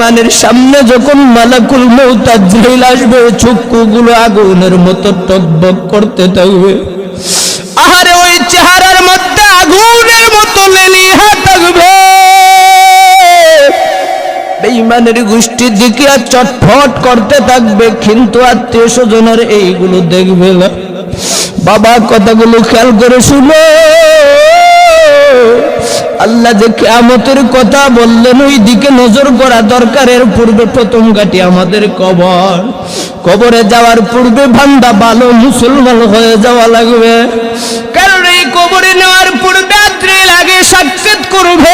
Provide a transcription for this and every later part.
বেঈমানের সামনে যখন মালাকুল মৌত আজরাইল আসবে, চক্ষুগুলো আগুনের মতো টকবক করতে থাকবে। আহারে, ওই চেহারার মধ্যে আগুনের মতো লেলিহা থাকবে। গোষ্ঠীর দিকে আর চটফট করতে থাকবে, কিন্তু আত্মীয় স্বজনের এইগুলো দেখবে না। বাবা, কথাগুলো খেয়াল করে শুনো। আল্লাহ যে কেয়ামতের কথা বললেন ওই দিকে নজর করা দরকারের পূর্বে প্রথম কাটি আমাদের কবর। কবরে যাওয়ার পূর্বে ভান্ডা ভালো মুসলমান হয়ে যাওয়া লাগবে। কারণ এই কবরে নেওয়ার পূর্বে আত্রে লাগে সাক্ষাৎ করবে।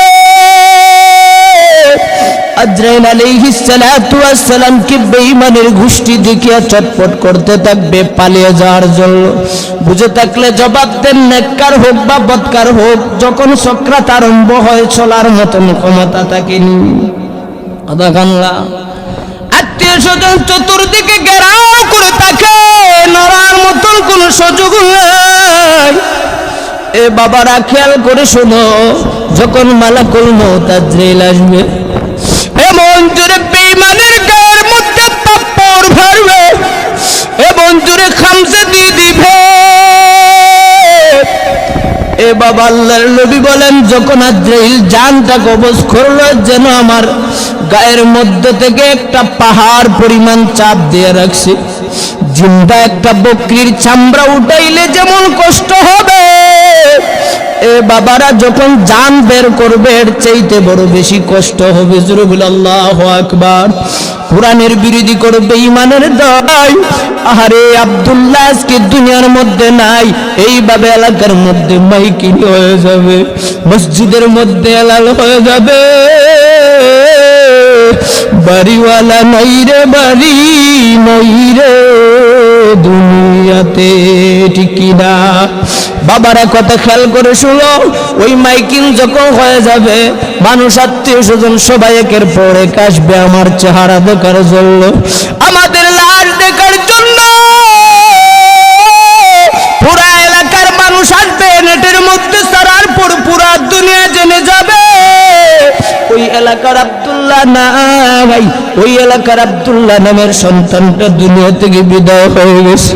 চটপট করতে পালিয়ে যাওয়ার জন্য। বুঝে থাকলে জবাব হোক বা বদকার হোক, যখন আরম্ভ হয়, চলার মতন ক্ষমতা চতুর্দিকে ঘেরাও করে থাকে, নড়ার মতন কোন সুযোগ নাই। এ বাবারা খেয়াল করে শোনো, যখন মালাকুল আজরাইল আসবে এমন জোরে বেইমানের গায়ের মধ্যে খামসে দিয়ে দিবে। এ বলেন, যখন যেন আমার গায়ের মধ্যে থেকে একটা পাহাড় পরিমাণ চাপ দিয়ে রাখছে। জিন্দা একটা বকরির চামড়া উঠাইলে যেমন কষ্ট হবে এ বাবারা যখন জান বের করবে, এর চাইতে বড় বেশি কষ্ট হবে। জুরুবুল আল্লাহ আকবার। কোরআনের বিরোধী করবে ইমানের দায় আহারে আব্দুল্লাহ, আজকে দুনিয়ার মধ্যে নাই। এইভাবে এলাকার মধ্যে মাইকিনি হয়ে যাবে, মসজিদের মধ্যে এলাল হয়ে যাবে। বাড়িওয়ালা নাই রে, বাড়ি নাই রে। দুনিয়াতে ঠিক কিনা? বাবারা কথা খেয়াল করে শুনো, ওই মাইকিং যখন হয়ে যাবে, মানুষ আত্মীয় স্বজন সবাই একের পর এক আসবে আমার চেহারা দেখার জন্য। আমাদের এলাকার আব্দুল্লাহ ভাই ওই এলাকার আব্দুল্লাহ নামের সন্তানটা দুনিয়া থেকে বিদায় হয়ে গেছে।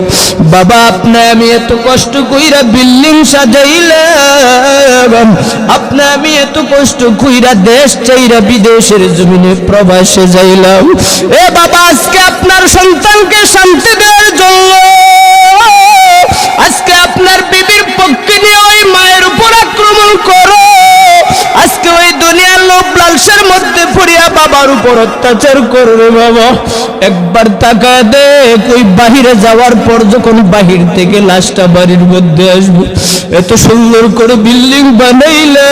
বাবা, আপনি আমি এত কষ্ট কইরা বিল্ডিং সাজাইলাম। আপনি আমি এত কষ্ট কইরা দেশ চাইরা বিদেশের জমিনে প্রবাসে যাইলাম। এ বাবা, আজকে আপনার সন্তানকে শান্তি দেওয়ার বাবার উপর অত্যাচার করবে বাবা। একবার টাকা দে ওই বাহিরে যাওয়ার পর যখন বাহির থেকে লাশটা বাড়ির মধ্যে আসব, এত সুন্দর করে বিল্ডিং বানাইলে।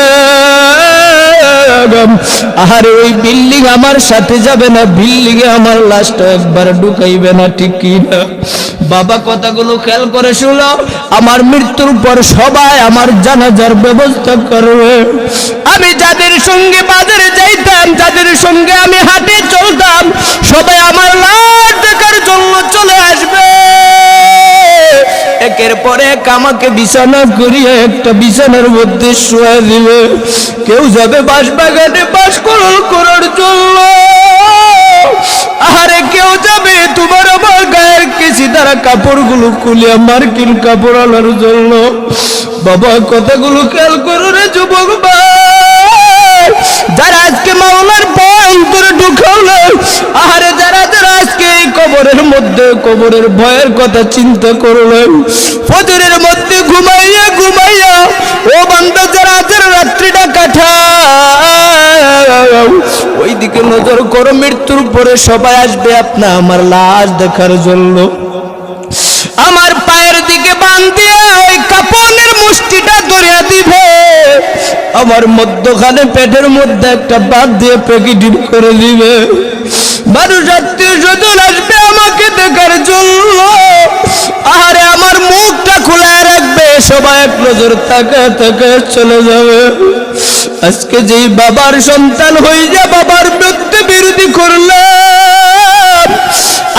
আহারে ওই বিল্ডিং আমার সাথে যাবে না, বিল্ডিং এ আমার লাশটা একবার ঢুকাইবে না, ঠিক কি না? বাবা কথাগুলো খেয়াল করে শুনো। আমার মৃত্যুর পর সবাই আমার জানাজার ব্যবস্থা করবে। আমি যাদের সঙ্গে বাজারে যাইতাম, যাদের সঙ্গে আমি হাটে চলতাম, সবাই আমার লাশ দেখার জন্য চলে আসবে। একের পর এক আমাকে বিছানা করিয়ে একটা বিছানার মধ্যে শোয়া দিবে। কেউ যাবে বাঁশবাগানে বাস করল করার জন্য। আহারে, কেউ যাবে তোমার আমার গায়ের কেসি তারা কাপড়গুলো খুলে মার্কিন কাপড় আনার জন্য। বাবা, কথাগুলো খেয়াল করো রে যুবক যারা আজকে মাওলার ভয় অন্তরে ঢুকালো আহারে যারা যারা আজকে এই কবরের ভয়ের কথা চিন্তা করলেন ফজরের মধ্যে ঘুমাইয়া ঘুমাইয়া, ও বান্দা, যারা যারা রাত্রিটা কাঠা ওই দিকে নজর করো, মৃত্যুর পরে সবাই আসবে আপনা আমার লাশ দেখার জন্য। আমার পায়ের দিকে বান ওই কাপনের মুষ্টিটা ধরিয়া দিবে। আমার মধ্যখানে পেটের মধ্যে একটা বাদ দিয়ে প্যাকেটিং করে দিবে। মানুষ আত্মীয় স্বজন আসবে দেখার জন্য আরে আমার মুখটা খোলা রাখবে, সবাই এক নজর তাকা তাকা চলে যাবে। আজকে যেই বাবার সন্তান যা বাবার মৃত্যু বিরোধী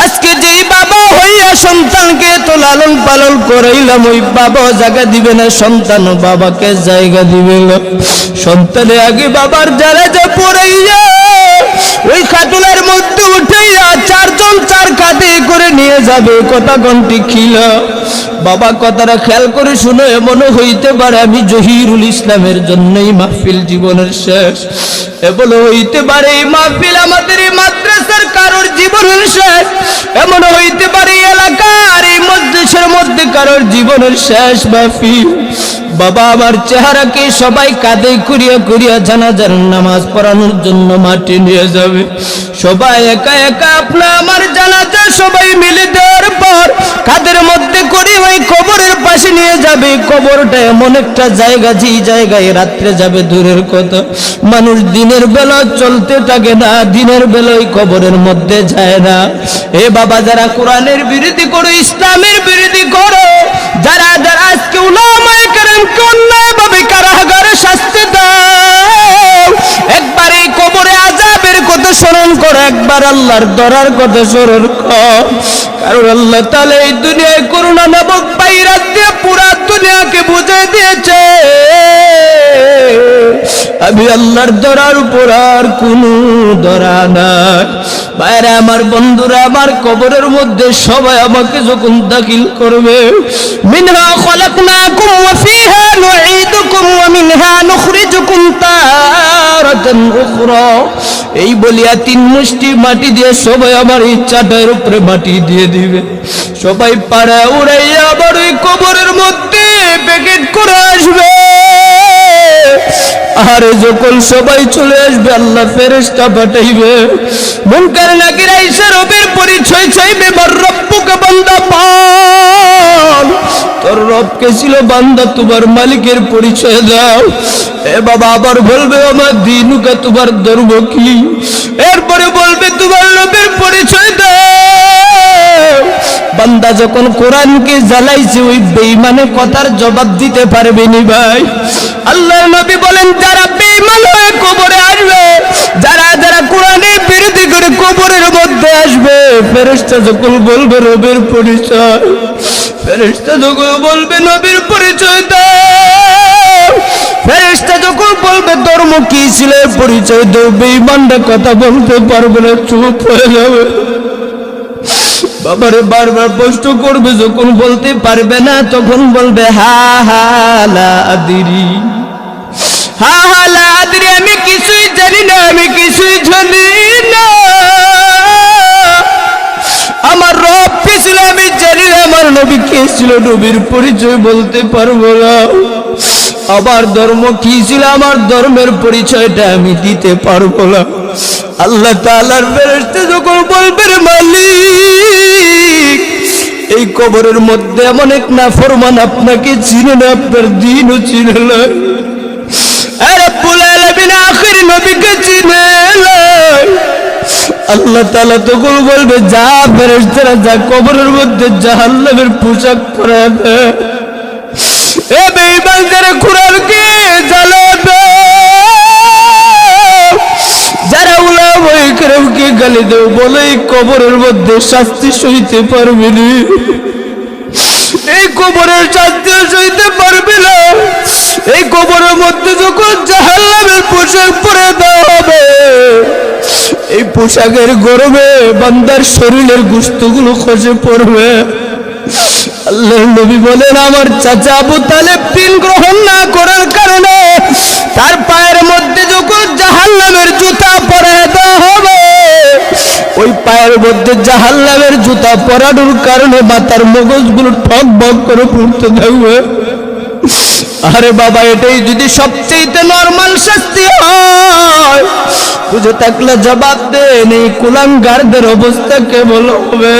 আজকে যেই বাবা হইয়া সন্তানকে তো লালন পালন করাইলাম, ওই বাবা জায়গা দিবে না, সন্তান বাবাকে জায়গা দিবে না। আগে বাবার যারা যা পড়াইয়া ওই খাটুলের মধ্যে উঠাইয়া চারজন চার কাঁধে করে নিয়ে যাবে, কথা কন্টি খিল? বাবা কথাটা খেয়াল করে শুনো এমনও হইতে পারে আমি জহিরুল ইসলামের জন্যই মাহফিল জীবনের শেষ। এমনও হইতে পারে এই মাহফিল আমাদের এই মাদ্রাসার কারোর জীবনের শেষ। এমন হইতে পারে এলাকার, এই মসজিদের মধ্যে কারোর জীবনের শেষ মাহফিল। বাবা আমার চেহারাকে সবাই কাঁধে করিয়া করিয়া জানাজার নামাজ পড়ানোর জন্য মাটি নিয়ে যাবে। সবাই একা একা আপনা আমার জানাজা সবাই মিলে দেওয়ার পর কাদের মধ্যে করে ওই কবরের পাশে নিয়ে যাবে। কবরটা এমন একটা জায়গা, যেই জায়গায় রাত্রে যাবে দূরের কথা। মানুষ দিনের বেলা চলতে থাকে না, দিনের বেলায় কবরের মধ্যে যায় না। এ বাবা, যারা কোরআনের বিরোধী করো, ইসলামের বিরোধী করো, যারা যারা আজকে উলামায়ে স্মরণ করো, একবার আল্লাহর দরার কথা স্মরণ কর। কারণ আল্লাহ তাহলে এই দুনিয়ায় করুণা নামক পাইরাত দিয়ে পুরা দুনিয়াকে বুঝে দিয়েছে। আমি আল্লাহর দরার উপর আর কোন দরা নাই। বাইরে আমার বন্ধুরা আমার কবরের মধ্যে সবাই আমাকে যখন দাখিল করবে, মিনহা খলাকনাকুম ওয়া ফিহা নুঈদুকুম ওয়া মিনহা নুখরিজুকুম তারাতান উখরা। এই বলিয়া তিন মুষ্টি মাটি দিয়ে সবাই আমার ইচ্ছাটার উপরে মাটি দিয়ে দিবে। সবাই পাড়া উড়াইয়া আবার ওই কবরের মধ্যে প্যাকেট করে আসবে। আরে যখন সবাই চলে আসবে, আল্লাহ ফেরেশতা পাঠাইবে। মুনকার নাকির আইসা রবের পরিচয় চাইবে বর রব্বুকে বান্দা পাল। তোর রবকে ছিল বান্দা, তোমার মালিকের পরিচয় দাও। এ বাবা আবার বলবে, আমার দিনুকে তোমার ধর্ম কি? এরপরে বলবে, তোমার রবের পরিচয় বান্দা যখন কোরআনকে জ্বালাইছে, ওই বেইমানে কথার জবাব দিতে পারবে নি ভাই। আল্লাহ নবী বলেন, যারা বেইমান হয়ে কবরে আসবে, যারা যারা কোরআনের বিরোধী করে কবরের মধ্যে আসবে, ফেরেশতা যখন বলবে, রবের পরিচয় ফেরেশতা যখন বলবে, নবীর পরিচয় দাও। ফেরেশতা যখন বলবে, ধর্ম কি ছিল? পরিচয় দাও বেইমানটা কথা বলতে পারবে না, চুপ হয়ে যাবে। বাবারে বারবার প্রশ্ন করবে, যখন বলতে পারবে না, তখন বলবে, হা হা, লা হা হা, লা, আদিরি, আমি কিছুই জানি না, আমি কিছুই জানি না। আমার রব কে ছিল, আমি জানি না, আমার নবী কে ছিল, নবীর পরিচয় বলতে পারব না। আমার ধর্ম কি ছিল? আমার ধর্মের পরিচয়টা আমি দিতে পারব না। আল্লাহ তালার ফেরেশতা যখন বলবে, রে মালিক, এই কবরের মধ্যে এমন এক না ফরমান আপনাকে চিনে না, আপনার দিনও চিনে না। আল্লাহ তাআলা তখন বলবে, যা যা কবরের মধ্যে পোশাক গালি দেও বলে এই কবরের মধ্যে শাস্তি সইতে পারবে এই কবরের শাস্তি সইতে পারবে না। এই কবরের মধ্যে যখন জাহান্নামের পোশাক পরে দেওয়া হবে, এই পোশাকের গরমে বান্দার শরীরের গুস্তগুলো খসে পড়বে। আল্লাহ নবী বলেন, আমার চাচা আবু তালেব তিন গ্রহণ না করার কারণে তার পায়ের মধ্যে যখন জাহান্নামের জুতা পরে দেওয়া হবে ওই পায়ের মধ্যে জাহাল্লামের জুতা পরানোর কারণে বা মাথার মগজগুলো ঠক বক করে পড়তে থাকবে। আরে বাবা, এটাই যদি সবচেয়ে নর্মাল শাস্তি হয়, বুঝে থাকলে জবাব দেন এই কুলাঙ্গারদের অবস্থা কেমন হবে?